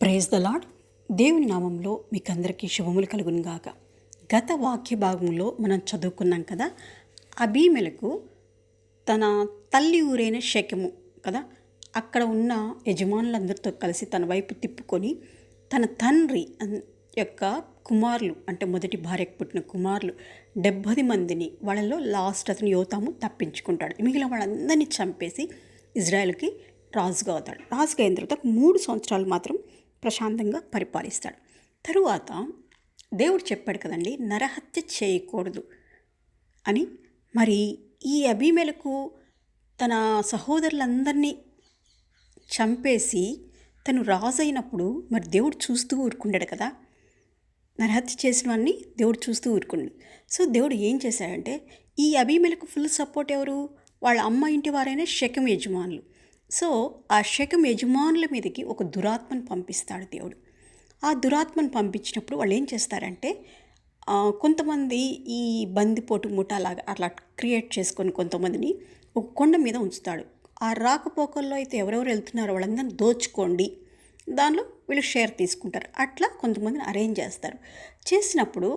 Praise the lord దేవుని నామంలో మీకు అందరికీ శుభములు కలుగును గాక. గత వాక్య భాగంలో మనం చదువుకున్నాం కదా అభీమెలకు తన తల్లి ఊరైన శకము కదా అక్కడ ఉన్న యజమానులందరితో కలిసి తన వైపు తిప్పుకొని తన తండ్రి యొక్క కుమారులు అంటే మొదటి భార్యకు పుట్టిన కుమారులు డెబ్బది మందిని వాళ్ళలో లాస్ట్ అతను యోతాము తప్పించుకుంటాడు. మిగిలిన వాళ్ళందరినీ చంపేసి ఇజ్రాయెల్కి రాజుగా అవుతాడు. రాజుగా అయిన తర్వాత మూడు సంవత్సరాలు మాత్రం ప్రశాంతంగా పరిపాలిస్తాడు. తరువాత దేవుడు చెప్పాడు కదండి నరహత్య చేయకూడదు అని. మరి ఈ అభిమేలకు తన సహోదరులందరినీ చంపేసి తను రాజు అయినప్పుడు మరి దేవుడు చూస్తూ ఊరుకుండాడు కదా. నరహత్య చేసిన వాడిని దేవుడు చూస్తూ ఊరుకుండు. సో దేవుడు ఏం చేశాడంటే ఈ అభిమేలకు ఫుల్ సపోర్ట్ ఎవరు? వాళ్ళ అమ్మ ఇంటి వారైన శకం యజమానులు. సో ఆ శకం యజమానుల మీదకి ఒక దురాత్మను పంపిస్తాడు దేవుడు. ఆ దురాత్మను పంపించినప్పుడు వాళ్ళు ఏం చేస్తారంటే కొంతమంది ఈ బందిపోటు ముఠాలాగా అట్లా క్రియేట్ చేసుకొని కొంతమందిని ఒక కొండ మీద ఉంచుతాడు. ఆ రాకపోకల్లో అయితే ఎవరెవరు వెళ్తున్నారో వాళ్ళందరినీ దోచుకోండి. దానిలో వీళ్ళు షేర్ తీసుకుంటారు. అట్లా కొంతమందిని అరేంజ్ చేస్తారు. చేసినప్పుడు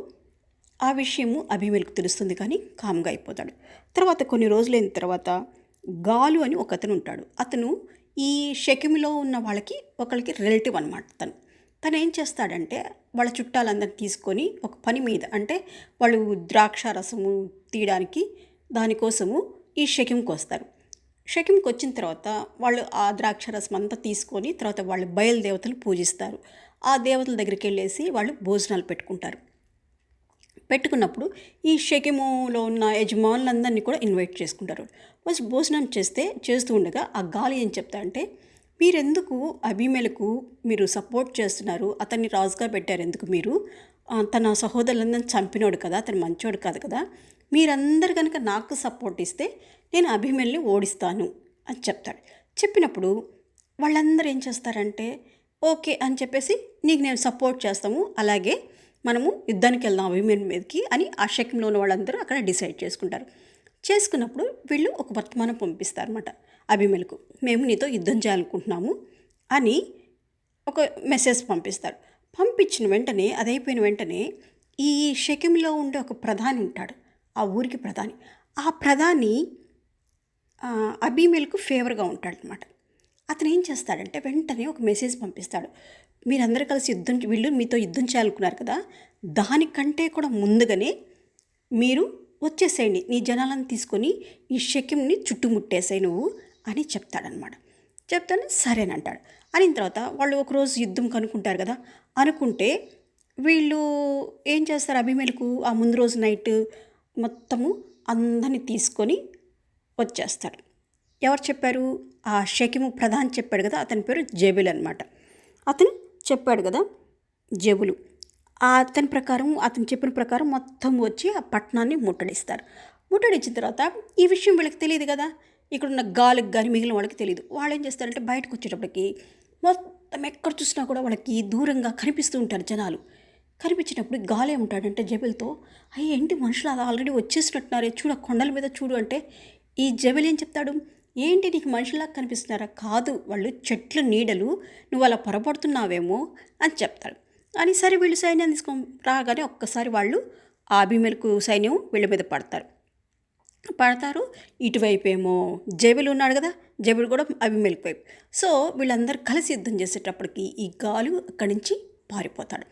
ఆ విషయము అభిమేలకు తెలుస్తుంది కానీ కామ్గా అయిపోతాడు. తర్వాత కొన్ని రోజులైన తర్వాత గాలు అని ఒక అతను ఉంటాడు అతను ఈ షకిమిలో ఉన్న వాళ్ళకి ఒకరికి రిలేటివ్ అనమాట తను. తను ఏం చేస్తాడంటే వాళ్ళ చుట్టాలందరినీ తీసుకొని ఒక పని మీద అంటే వాళ్ళు ద్రాక్ష రసము తీయడానికి దానికోసము ఈ షకింకి వస్తారు. షకింకి వచ్చిన తర్వాత వాళ్ళు ఆ ద్రాక్ష రసం అంతా తీసుకొని తర్వాత వాళ్ళు బయలుదేవతలు పూజిస్తారు. ఆ దేవతల దగ్గరికి వెళ్ళేసి వాళ్ళు భోజనాలు పెట్టుకుంటారు. పెట్టుకున్నప్పుడు ఈ షకిములో ఉన్న యజమానులందరినీ కూడా ఇన్వైట్ చేసుకుంటారు. ఫస్ట్ భోజనం చేస్తే చేస్తూ ఉండగా ఆ గాలి ఏం చెప్తారంటే మీరెందుకు అభిమేలకు మీరు సపోర్ట్ చేస్తున్నారు? అతన్ని రాజుగా పెట్టారు ఎందుకు మీరు? తన సహోదరులందరిని చంపినోడు కదా అతను మంచోడు కాదు కదా. మీరందరు కనుక నాకు సపోర్ట్ ఇస్తే నేను అభిమేల్ని ఓడిస్తాను అని చెప్తాడు. చెప్పినప్పుడు వాళ్ళందరూ ఏం చేస్తారంటే ఓకే అని చెప్పేసి నీకు నేను సపోర్ట్ చేస్తాము. అలాగే మనము యుద్ధానికి వెళ్దాం అభిమేన్ మీదకి అని ఆ శకంలో ఉన్న వాళ్ళందరూ అక్కడ డిసైడ్ చేసుకుంటారు. చేసుకున్నప్పుడు వీళ్ళు ఒక వర్తమానం పంపిస్తారు అనమాట అభిమేలకు మేము నీతో యుద్ధం చేయాలనుకుంటున్నాము అని ఒక మెసేజ్ పంపిస్తారు. పంపించిన వెంటనే అదైపోయిన వెంటనే ఈ శకంలో ఉండే ఒక ప్రధాని ఉంటాడు. ఆ ఊరికి ప్రధాని. ఆ ప్రధాని ఆ, ఫేవర్గా ఉంటాడనమాట అతను ఏం చేస్తాడంటే వెంటనే ఒక మెసేజ్ పంపిస్తాడు. మీరందరూ కలిసి యుద్ధం వీళ్ళు మీతో యుద్ధం చేయాలనుకున్నారు కదా దానికంటే కూడా ముందుగానే మీరు వచ్చేసేయండి నీ జనాలను తీసుకొని ఈ శక్యంని చుట్టుముట్టేసాయి నువ్వు అని చెప్తాడనమాట చెప్తాను సరేనంటాడు అని తర్వాత వాళ్ళు ఒకరోజు యుద్ధం కనుక్కుంటారు కదా అనుకుంటే వీళ్ళు ఏం చేస్తారు అభిమేలకు? ఆ ముందు రోజు నైట్ మొత్తము అందరిని తీసుకొని వచ్చేస్తారు. ఎవరు చెప్పారు? ఆ షకిము ప్రధాన్ చెప్పాడు కదా అతని పేరు జేబుల్ అనమాట అతను చెప్పాడు కదా జబులు. ఆ అతని ప్రకారం అతను చెప్పిన ప్రకారం మొత్తం వచ్చి ఆ పట్టణాన్ని ముట్టడిస్తారు. ముట్టడించిన తర్వాత ఈ విషయం వీళ్ళకి తెలియదు కదా. ఇక్కడున్న గాలికి కానీ మిగిలిన వాళ్ళకి తెలియదు. వాళ్ళు ఏం చేస్తారంటే బయటకు వచ్చేటప్పటికి మొత్తం ఎక్కడ చూసినా కూడా వాళ్ళకి దూరంగా కనిపిస్తూ ఉంటారు జనాలు. కనిపించినప్పుడు గాలి ఏముంటాడంటే జబెల్తో అయ్యి ఏంటి మనుషులు అది ఆల్రెడీ వచ్చేసినట్టున్నారే? చూడు కొండల మీద చూడు అంటే ఈ జబెల్ ఏం చెప్తాడు? ఏంటి నీకు మనుషులా కనిపిస్తున్నారా? కాదు వాళ్ళు చెట్ల నీడలు నువ్వు అలా పొరపడుతున్నావేమో అని చెప్తాడు. అని సరే వీళ్ళు సైన్యాన్ని తీసుకొని రాగానే ఒక్కసారి వాళ్ళు ఆ అభిమేలకు సైన్యం వీళ్ళ మీద పడతారు. పడతారు. ఇటువైపు ఏమో జేబులు ఉన్నాడు కదా జేబులు కూడా అభిమేలకు వైపు. సో వీళ్ళందరూ కలిసి యుద్ధం చేసేటప్పటికి ఈ గాలు అక్కడి నుంచి పారిపోతాడు.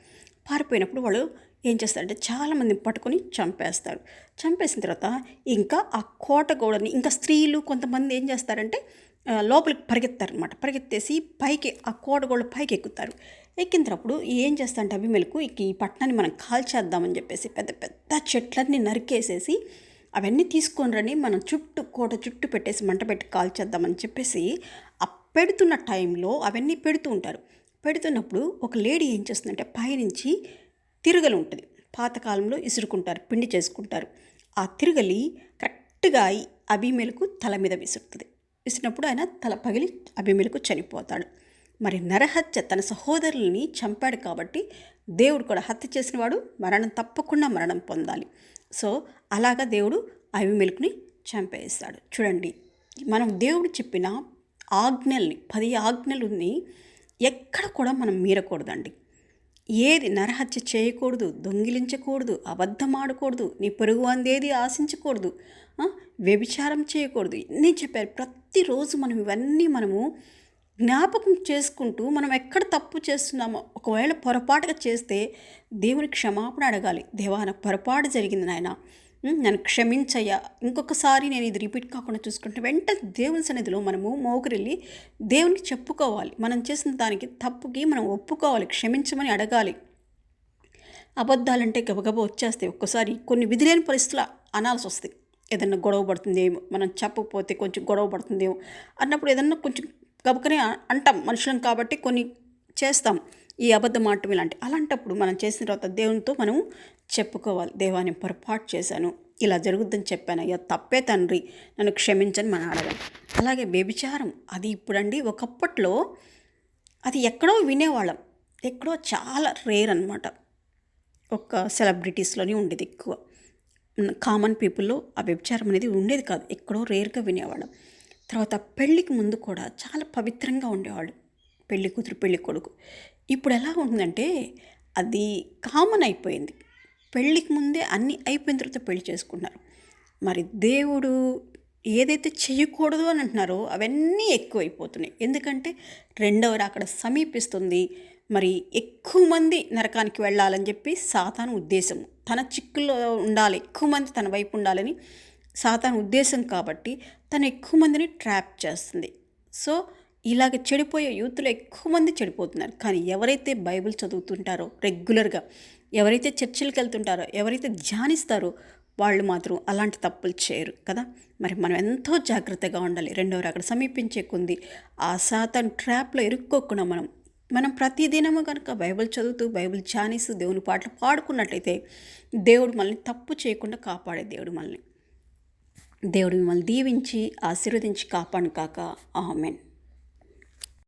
పారిపోయినప్పుడు వాళ్ళు ఏం చేస్తారంటే చాలామందిని పట్టుకొని చంపేస్తారు. చంపేసిన తర్వాత ఇంకా ఆ కోట గోడని ఇంకా స్త్రీలు కొంతమంది ఏం చేస్తారంటే లోపలికి పరిగెత్తారు అనమాట పరిగెత్తేసి పైకి ఆ కోట పైకి ఎక్కుతారు. ఎక్కినప్పుడు ఏం చేస్తారంటే అభిమేలకు ఈ పట్టణాన్ని మనం కాల్చేద్దామని చెప్పేసి పెద్ద పెద్ద చెట్లన్నీ నరికేసేసి అవన్నీ తీసుకొని రండి మనం చుట్టూ కోట చుట్టూ పెట్టేసి మంట పెట్టి కాల్చేద్దామని చెప్పేసి ఆ పెడుతున్న టైంలో అవన్నీ పెడుతూ ఉంటారు. పెడుతున్నప్పుడు ఒక లేడీ ఏం చేస్తుందంటే పైనుంచి తిరగలి ఉంటుంది. పాతకాలంలో ఇసురుకుంటారు పిండి చేసుకుంటారు. ఆ తిరగలి కరెక్ట్గా అభిమేలకు తల మీద విసురుతుంది. విసిరినప్పుడు ఆయన తల పగిలి అభిమేలకు చనిపోతాడు. మరి నరహత్య తన సహోదరుల్ని చంపాడు కాబట్టి దేవుడు కూడా హత్య చేసినవాడు మరణం తప్పకుండా మరణం పొందాలి. సో అలాగా దేవుడు అభిమేలకుని చంపేస్తాడు. చూడండి మనం దేవుడు చెప్పిన ఆజ్ఞల్ని పది ఆజ్ఞలుని ఎక్కడ కూడా మనం మీరకూడదండి. ఏది నరహత్య చేయకూడదు దొంగిలించకూడదు అబద్ధం ఆడకూడదు నీ పొరుగు అందేది ఆశించకూడదు వ్యభిచారం చేయకూడదు. ఇన్ని చెప్పారు. ప్రతిరోజు మనం ఇవన్నీ మనము జ్ఞాపకం చేసుకుంటూ మనం ఎక్కడ తప్పు చేస్తున్నామో ఒకవేళ పొరపాటుగా చేస్తే దేవుని క్షమాపణ అడగాలి. దేవా నాకు పొరపాటు జరిగింది నాయన. నన్ను క్షమించయ్యా. ఇంకొకసారి నేను ఇది రిపీట్ కాకుండా చూసుకుంటే వెంటనే దేవుని సన్నిధిలో మనము మోకరిల్లి దేవునికి చెప్పుకోవాలి. మనం చేసిన దానికి తప్పుకి మనం ఒప్పుకోవాలి క్షమించమని అడగాలి. అబద్ధాలంటే గబగబ వచ్చేస్తాయి. ఒక్కసారి కొన్ని విధిలేని పరిస్థితులు అనాల్సి వస్తాయి. ఏదన్నా గొడవ పడుతుందేమో మనం చెప్పకపోతే కొంచెం గొడవ పడుతుందేమో అన్నప్పుడు ఏదన్నా కొంచెం గబకనే అంటాం మనుషులం కాబట్టి కొన్ని చేస్తాం. ఈ అబద్ధం ఆటం ఇలాంటి అలాంటప్పుడు మనం చేసిన తర్వాత దేవునితో మనం చెప్పుకోవాలి. దేవా నేను పొరపాటు చేశాను. ఇలా జరుగుద్దని చెప్పాను. అయ్యా తప్పే తండ్రి. నన్ను క్షమించని మనం అడగాలి అలాగే వ్యభిచారం. అది ఇప్పుడండి ఒకప్పట్లో అది ఎక్కడో వినేవాళ్ళం. ఎక్కడో చాలా రేర్ అనమాట ఒక సెలబ్రిటీస్లోనే ఉండేది ఎక్కువ. కామన్ పీపుల్లో ఆ వ్యభిచారం అనేది ఉండేది కాదు. ఎక్కడో రేర్గా వినేవాళ్ళం. తర్వాత పెళ్ళికి ముందు కూడా చాలా పవిత్రంగా ఉండేవాళ్ళు. పెళ్ళి కూతురు పెళ్ళి కొడుకు. ఇప్పుడు ఎలా ఉంటుందంటే అది కామన్ అయిపోయింది. పెళ్ళికి ముందే అన్నీ అయిపోయిన తర్వాత పెళ్ళి చేసుకుంటున్నారు. మరి దేవుడు ఏదైతే చేయకూడదు అని అంటున్నారో అవన్నీ ఎక్కువైపోతున్నాయి. ఎందుకంటే రెండవ అక్కడ సమీపిస్తుంది. మరి ఎక్కువ మంది నరకానికి వెళ్ళాలని చెప్పి సాతాను ఉద్దేశం. తన చిక్కులో ఉండాలి ఎక్కువ మంది తన వైపు ఉండాలని సాతాను ఉద్దేశం కాబట్టి తను ఎక్కువ మందిని ట్రాప్ చేస్తుంది. సో ఇలాగ చెడిపోయే యూత్లో ఎక్కువ మంది చెడిపోతున్నారు. కానీ ఎవరైతే బైబిల్ చదువుతుంటారో రెగ్యులర్గా ఎవరైతే చర్చిలకు వెళ్తుంటారో ఎవరైతే ధ్యానిస్తారో వాళ్ళు మాత్రం అలాంటి తప్పులు చేయరు కదా. మరి మనం ఎంతో జాగ్రత్తగా ఉండాలి. రెండవ అక్కడ సమీపించే కొంది ఆ శాతం ట్రాప్లో ఇరుక్కోకుండా మనం మనం ప్రతిదినము కనుక బైబిల్ చదువుతూ బైబిల్ ధ్యానిస్తూ దేవుని పాటలు పాడుకున్నట్లయితే దేవుడు మనల్ని తప్పు చేయకుండా కాపాడే దేవుడు మనల్ని. దేవుడు మిమ్మల్ని దీవించి ఆశీర్వదించి కాపాడు కాక. ఆమెన్.